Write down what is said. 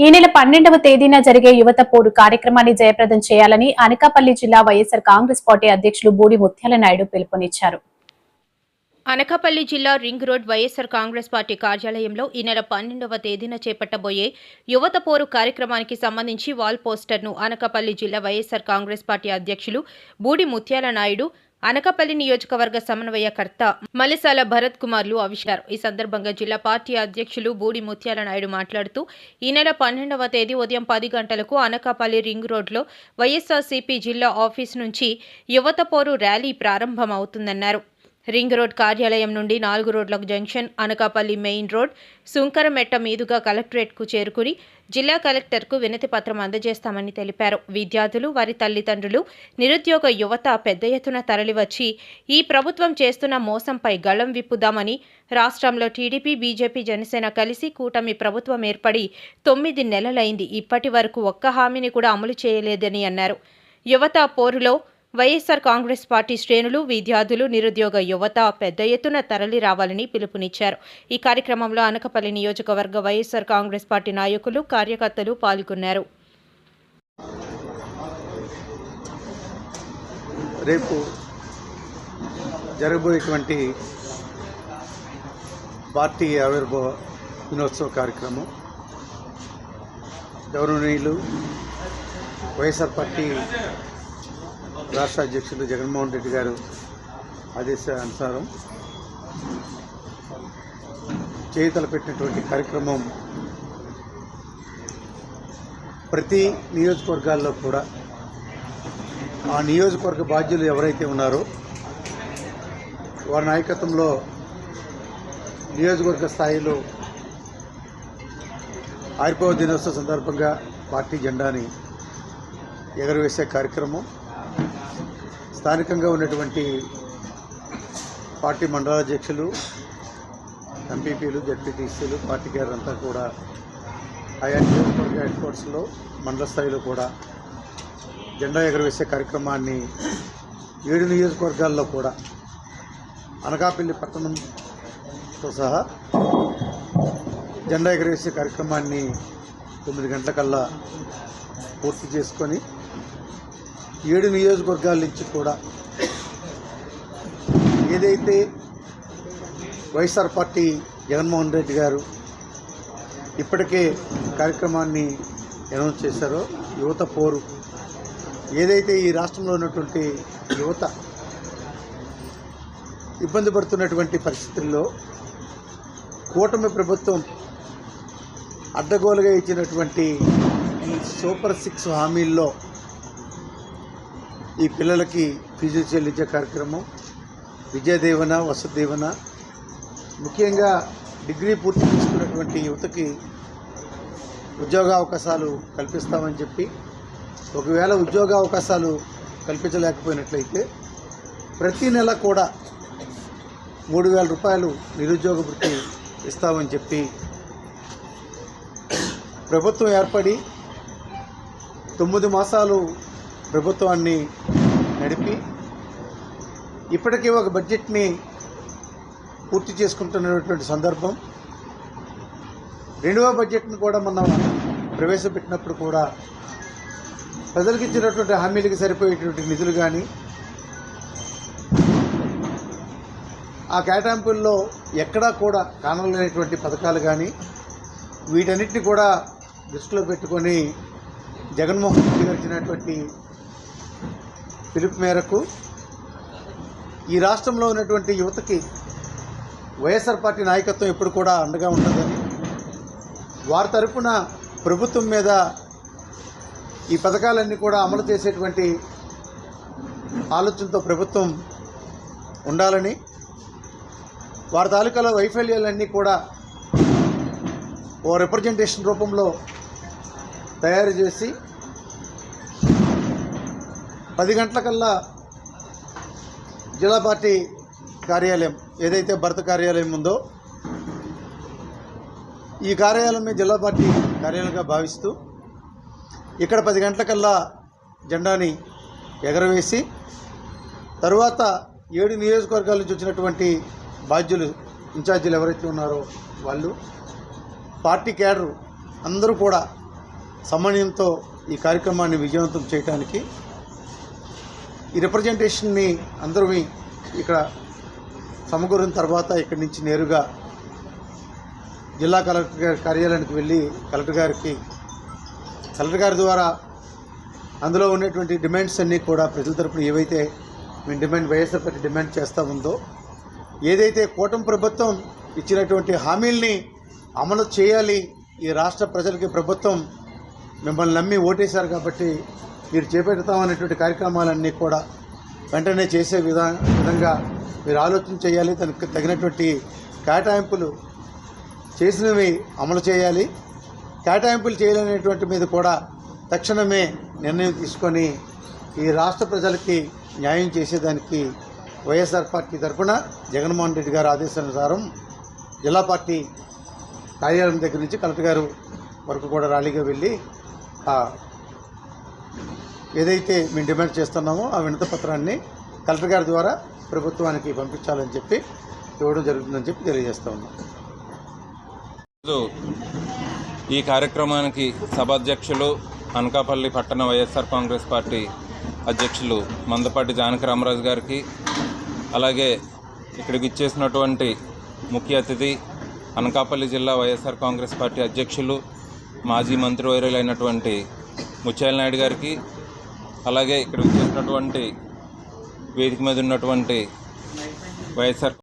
ఈ నెల పన్నెండవ తేదీన జరిగే యువత పోరు కార్యక్రమాన్ని జయప్రదం చేయాలని అనకాపల్లి జిల్లా వైఎస్సార్ కాంగ్రెస్ పార్టీ అధ్యక్షులు బూడి ముత్యాల నాయుడు పిలుపునిచ్చారు. అనకాపల్లి జిల్లా ring road YSR Congress party కార్యాలయంలో ఈ నెల పన్నెండవ తేదీన చేపట్టబోయే యువత పోరు కార్యక్రమానికి సంబంధించి వాల్ పోస్టర్ను అనకాపల్లి జిల్లా వైఎస్సార్ కాంగ్రెస్ పార్టీ అధ్యక్షులు బూడి ముత్యాల నాయుడు అనకాపల్లి నియోజకవర్గ సమన్వయకర్త మలిసాల భరత్ కుమార్లు ఆవిష్కారు. ఈ సందర్భంగా జిల్లా పార్టీ అధ్యక్షులు బూడి ముత్యాల నాయుడు మాట్లాడుతూ ఈ నెల పన్నెండవ తేదీ ఉదయం పది గంటలకు అనకాపల్లి రింగ్ రోడ్లో వైఎస్ఆర్సీపీ జిల్లా ఆఫీస్ నుంచి యువత పోరు ర్యాలీ ప్రారంభమవుతుందన్నారు. రింగ్ రోడ్ కార్యాలయం నుండి నాలుగు రోడ్లకు junction Anakapalli main road Sunkarametta మీదుగా కలెక్టరేట్కు చేరుకుని జిల్లా కలెక్టర్కు వినతి పత్రం అందజేస్తామని తెలిపారు. విద్యార్థులు వారి తల్లిదండ్రులు నిరుద్యోగ యువత పెద్ద ఎత్తున తరలివచ్చి ఈ ప్రభుత్వం చేస్తున్న మోసంపై గళం విప్పుదామని రాష్ట్రంలో టీడీపీ బీజేపీ జనసేన కలిసి కూటమి ప్రభుత్వం ఏర్పడి తొమ్మిది నెలలైంది. ఇప్పటి వరకు ఒక్క హామీని కూడా అమలు చేయలేదని అన్నారు. యువత పోరులో వైఎస్సార్ కాంగ్రెస్ పార్టీ శ్రేణులు విద్యార్థులు నిరుద్యోగ యువత పెద్ద ఎత్తున తరలి రావాలని పిలుపునిచ్చారు. ఈ కార్యక్రమంలో అనకపల్లి నియోజకవర్గ వైఎస్సార్ కాంగ్రెస్ పార్టీ నాయకులు కార్యకర్తలు పాల్గొన్నారు. రేపు జరగబోయేటువంటి పార్టీ ఆవిర్భావ దినోత్సవ కార్యక్రమం. గౌరవనీయులు వైఎస్ఆర్ పార్టీ రాష్ట్ర అధ్యక్షులు జగన్మోహన్ రెడ్డి గారు ఆదేశానుసారం చేతలు పెట్టినటువంటి కార్యక్రమం ప్రతి నియోజకవర్గాల్లో కూడా ఆ నియోజకవర్గ బాధ్యులు ఎవరైతే ఉన్నారో వారి నాయకత్వంలో నియోజకవర్గ స్థాయిలో ఆవిర్భావ దినోత్సవ సందర్భంగా పార్టీ జెండాని ఎగరవేసే కార్యక్రమం స్థానికంగా ఉన్నటువంటి పార్టీ మండలాధ్యక్షులు ఎంపీపీలు జడ్పీటీసీలు పార్టీ గారంతా అంతా కూడా ఆయా నియోజకవర్గ హెడ్ క్వార్టర్స్లో మండల స్థాయిలో కూడా జెండా ఎగరవేసే కార్యక్రమాన్ని ఏడు నియోజకవర్గాల్లో కూడా అనకాపల్లి పట్టణంతో సహా జెండా ఎగరవేసే కార్యక్రమాన్ని తొమ్మిది గంటలకల్లా పూర్తి చేసుకొని ఏడు నియోజకవర్గాల నుంచి కూడా ఏదైతే వైఎస్ఆర్ పార్టీ జగన్మోహన్ రెడ్డి గారు ఇప్పటికే కార్యక్రమాన్ని అనౌన్స్ చేశారో యువత పోరు. ఏదైతే ఈ రాష్ట్రంలో ఉన్నటువంటి యువత ఇబ్బంది పడుతున్నటువంటి పరిస్థితుల్లో కూటమి ప్రభుత్వం అడ్డగోలుగా ఇచ్చినటువంటి ఈ సూపర్ సిక్స్ హామీల్లో ఈ పిల్లలకి ఫీజులు చెల్లించే కార్యక్రమం విద్యాదీవన వసతి ముఖ్యంగా డిగ్రీ పూర్తి చేసుకున్నటువంటి యువతకి ఉద్యోగ అవకాశాలు కల్పిస్తామని చెప్పి ఒకవేళ ఉద్యోగ అవకాశాలు కల్పించలేకపోయినట్లయితే ప్రతి నెల కూడా మూడు వేల రూపాయలు నిరుద్యోగ వృత్తి ఇస్తామని చెప్పి ప్రభుత్వం ఏర్పడి తొమ్మిది మాసాలు ప్రభుత్వాన్ని నడిపి ఇప్పటికే ఒక బడ్జెట్ని పూర్తి చేసుకుంటున్నటువంటి సందర్భం. రెండవ బడ్జెట్ను కూడా మనం ప్రవేశపెట్టినప్పుడు కూడా ప్రజలకు ఇచ్చినటువంటి హామీలకు సరిపోయేటువంటి నిధులు కానీ ఆ కేటాయింపుల్లో ఎక్కడా కూడా కానలేనటువంటి పథకాలు కానీ వీటన్నిటిని కూడా దృష్టిలో పెట్టుకొని జగన్మోహన్ రెడ్డి గారు ఇచ్చినటువంటి పిలుపు మేరకు ఈ రాష్ట్రంలో ఉన్నటువంటి యువతకి వైఎస్ఆర్ పార్టీ నాయకత్వం ఎప్పుడు కూడా అండగా ఉంటుందని వారి తరపున ప్రభుత్వం మీద ఈ పథకాలన్నీ కూడా అమలు చేసేటువంటి ఆలోచనతో ప్రభుత్వం ఉండాలని వారి తాలూకాలో వైఫల్యాలన్నీ కూడా ఓ రిప్రజెంటేషన్ రూపంలో తయారు చేసి పది గంటలకల్లా జిల్లా పార్టీ కార్యాలయం ఏదైతే భర్త కార్యాలయం ఉందో ఈ కార్యాలయమే జిల్లా పార్టీ కార్యాలయంగా భావిస్తూ ఇక్కడ పది గంటలకల్లా జెండాని ఎగరవేసి తరువాత ఏడు నియోజకవర్గాల నుంచి వచ్చినటువంటి బాధ్యులు ఇన్ఛార్జీలు ఎవరైతే ఉన్నారో వాళ్ళు పార్టీ క్యాడరు అందరూ కూడా సమన్వయంతో ఈ కార్యక్రమాన్ని విజయవంతం చేయడానికి ఈ రిప్రజెంటేషన్ని అందరూ ఇక్కడ సమకూరిన తర్వాత ఇక్కడి నుంచి నేరుగా జిల్లా కలెక్టర్ గారి కార్యాలయానికి వెళ్ళి కలెక్టర్ గారికి కలెక్టర్ గారి ద్వారా అందులో ఉన్నటువంటి డిమాండ్స్ అన్నీ కూడా ప్రజల తరపున ఏవైతే మేము డిమాండ్ వైఎస్ఆర్ పార్టీ డిమాండ్ చేస్తూ ఉందో ఏదైతే కూటమి ప్రభుత్వం ఇచ్చినటువంటి హామీల్ని అమలు చేయాలి ఈ రాష్ట్ర ప్రజలకి ప్రభుత్వం మిమ్మల్ని నమ్మి ఓటేశారు కాబట్టి మీరు చేపెడతామనేటువంటి కార్యక్రమాలన్నీ కూడా వెంటనే చేసే విధా విధంగా మీరు ఆలోచన చేయాలి దానికి తగినటువంటి కేటాయింపులు చేసినవి అమలు చేయాలి. కేటాయింపులు చేయలేనటువంటి మీద కూడా తక్షణమే నిర్ణయం తీసుకొని ఈ రాష్ట్ర ప్రజలకి న్యాయం చేసేదానికి వైఎస్ఆర్ పార్టీ తరఫున జగన్మోహన్ రెడ్డి గారి ఆదేశానుసారం జిల్లా పార్టీ కార్యాలయం దగ్గర నుంచి కలెక్టర్ గారు వరకు కూడా ర్యాలీగా వెళ్ళి ఏదైతే మేము డిమాండ్ చేస్తున్నామో ఆ వినత పత్రాన్ని కలెక్టర్ గారి ద్వారా ప్రభుత్వానికి పంపించాలని చెప్పి ఇవ్వడం జరుగుతుందని చెప్పి తెలియజేస్తా ఉన్నాం. ఈ కార్యక్రమానికి సభాధ్యక్షులు అనకాపల్లి పట్టణ వైఎస్ఆర్ కాంగ్రెస్ పార్టీ అధ్యక్షులు మందపాటి జానకి రామరాజు గారికి అలాగే ఇక్కడికి ఇచ్చేసినటువంటి ముఖ్య అతిథి అనకాపల్లి జిల్లా వైఎస్ఆర్ కాంగ్రెస్ పార్టీ అధ్యక్షులు మాజీ మంత్రివర్యులైనటువంటి ముచ్చాయల నాయుడు గారికి అలాగే ఇక్కడ ఇచ్చేసినటువంటి వేదిక మీద ఉన్నటువంటి వైఎస్ఆర్